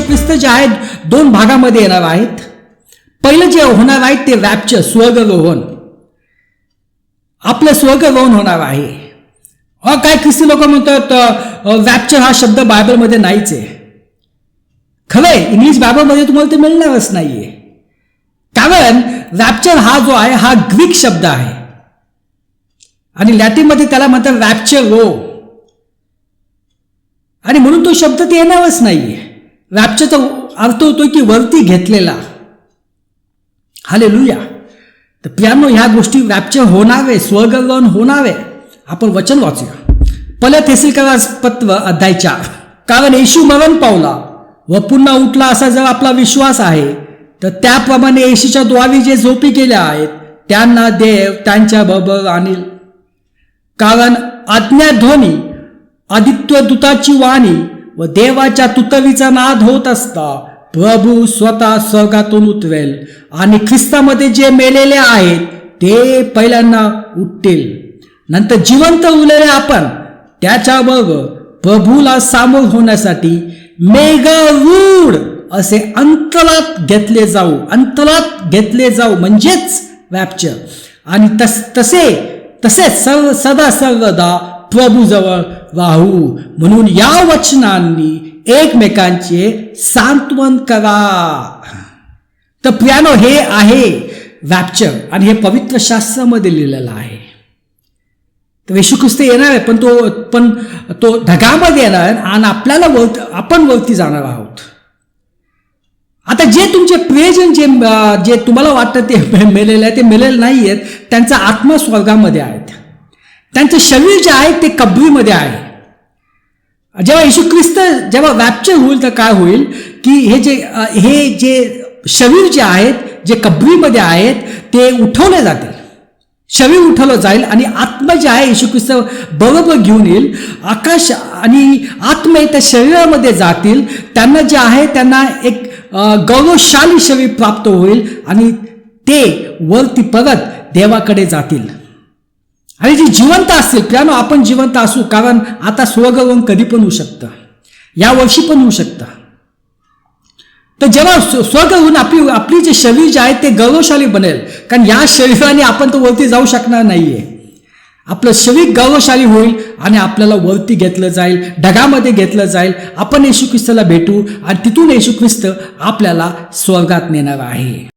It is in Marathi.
ख्रिस्त जे आहेत दोन भागामध्ये येणार आहेत. पहिलं जे होणार आहे ते रॅपचर स्वर्गरोहण आपलं स्वर्गरोहण होणार आहे. अ, काय ख्रिस्ती लोक म्हणतात रॅपचर हा शब्द बायबलमध्ये नाहीच आहे. खरंय इंग्लिश बायबलमध्ये तुम्हाला ते मिळणारच नाहीये. कारण रॅप्चर हा जो आहे हा ग्रीक शब्द आहे. आणि लॅटिनमध्ये त्याला म्हणतात रॅप्चर रो आणि म्हणून तो शब्द ते येणारच नाहीये. रॅप्चरचा अर्थ होतो की वरती घेतलेला. हाले लुया तर प्रियानो ह्या गोष्टी रॅप्चर होणारे आहे होणारे आपण वचन वाचूया. पहिल्या थेसिलकरा पत्र अध्याय चार. कारण येशू मरण पावला व पुन्हा उठला असा जर आपला विश्वास आहे तर त्याप्रमाणे येशूच्या द्वारी जे झोपी गेल्या आहेत त्यांना देव त्यांच्या बरोबर आणील. कारण आज्ञाध्वनी आदित्य दूताची वाणी व देवाच्या तुतवीचा नाद होत असता प्रभू स्वतः स्वर्गातून उतरेल आणि ख्रिस्तामध्ये जे मेलेले आहेत ते पहिल्यांदा उठतील. नंतर जिवंत उरलेले आपण त्याच्याबरोबर प्रभूला सामोर होण्यासाठी मेघरूढ असे अंतरात घेतले जाऊ अंतरात घेतले जाऊ म्हणजेच रॅप्चर आणि तस तसे तसेच सर्व सदा सर्वदा त्वबुजवळ राहू म्हणून या वचनांनी एकमेकांचे सांत्वन करा. तर प्रियानो हे आहे व्याप्चर आणि हे पवित्र शास्त्रामध्ये लिहिलेलं आहे. तर येशू ख्रिस्त येणार आहे पण तो पण तो ढगामध्ये येणार आहे आणि आपल्याला वरती आपण वरती जाणार आहोत. आता जे तुमचे प्रियजन जे जे तुम्हाला वाटतं ते मेलेले आहे ते मेलेले नाही आहेत त्यांचा आत्मा स्वर्गामध्ये आहेत. त्यांचं शरीर जे आहे ते कबरीमध्ये आहे. जेव्हा येशू ख्रिस्त जेव्हा व्याप्चर होईल तर काय होईल? की हे जे हे जे शरीर जे आहेत जे कबरीमध्ये आहेत ते उठवले जातील. शरीर उठवलं जाईल आणि आत्मा जे आहे येशू ख्रिस्त बरोबर घेऊन येईल. आकाश आणि आत्मे त्या शरीरामध्ये जातील. त्यांना जे आहे त्यांना एक गौरवशाली शरीर प्राप्त होईल आणि ते वरती परत देवाकडे जातील. आणि जे जिवंत असतील त्यानं आपण जिवंत असू कारण आता स्वर्गवन कधी पण होऊ शकतं. या वर्षी पण होऊ शकतं. तर जेव्हा स्व- स्वर्ग होऊन आपली आपली जे शरीर जे आहे ते गौरवशाली बनेल. कारण या शरीराने आपण तर वरती जाऊ शकणार नाहीये. आपलं शरीर गौरवशाली होईल आणि आपल्याला वरती घेतलं जाईल ढगामध्ये घेतलं जाईल. आपण येशू ख्रिस्ताला भेटू आणि तिथून येशू ख्रिस्त आपल्याला स्वर्गात नेणार आहे.